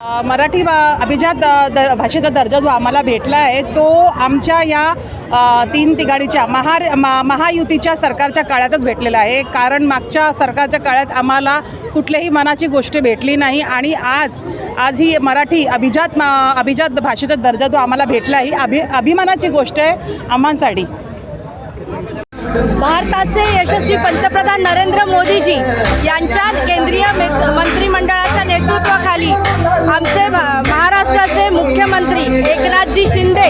मराठी भा- अभिजात दर द भाषेचा दर्जा जो आम्हाला भेटला आहे तो आमच्या या तीन तिघाडीच्या महार मा- महायुतीच्या सरकारच्या काळातच भेटलेला आहे. कारण मागच्या सरकारच्या काळात आम्हाला कुठल्याही मनाची गोष्ट भेटली नाही आणि आज आज ही मराठी अभिजात मा- अभिजात भाषेचा दर्जा जो आम्हाला भेटला ही अभि अभिमानाची गोष्ट आहे आम्हासाठी. भारताचे यशस्वी पंतप्रधान नरेंद्र मोदीजी यांच्या केंद्रीय एकनाथजी शिंदे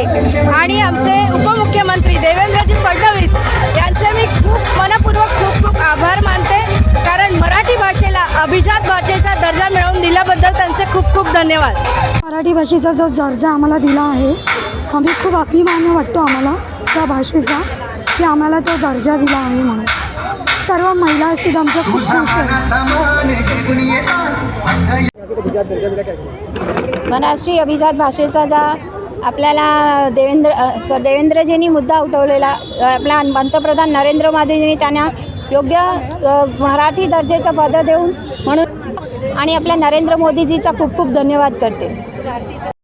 आणि आमचे उपमुख्यमंत्री देवेंद्रजी फडणवीस यांचे मी खूप मनपूर्वक खूप खूप आभार मानते. कारण मराठी भाषेला अभिजात भाषेचा दर्जा मिळवून दिल्याबद्दल त्यांचे खूप खूप धन्यवाद. मराठी भाषेचा जो दर्जा आम्हाला दिला आहे आम्ही खूप अभिमान वाटतो आम्हाला त्या भाषेचा की आम्हाला तो दर्जा दिला आहे म्हणून. सर्व महिला सुद्धा आमच्या खूप खुश आहेत. मराठी अभिजात भाषेचा जा आपल्याला देवेंद्र सर देवेंद्रजींनी मुद्दा उठवलेला आपला पंतप्रधान नरेंद्र मोदीजींनी त्यांना योग्य मराठी दर्जेचं पद देऊन म्हणून आणि आपल्या नरेंद्र मोदीजीचा खूप खूप धन्यवाद करते.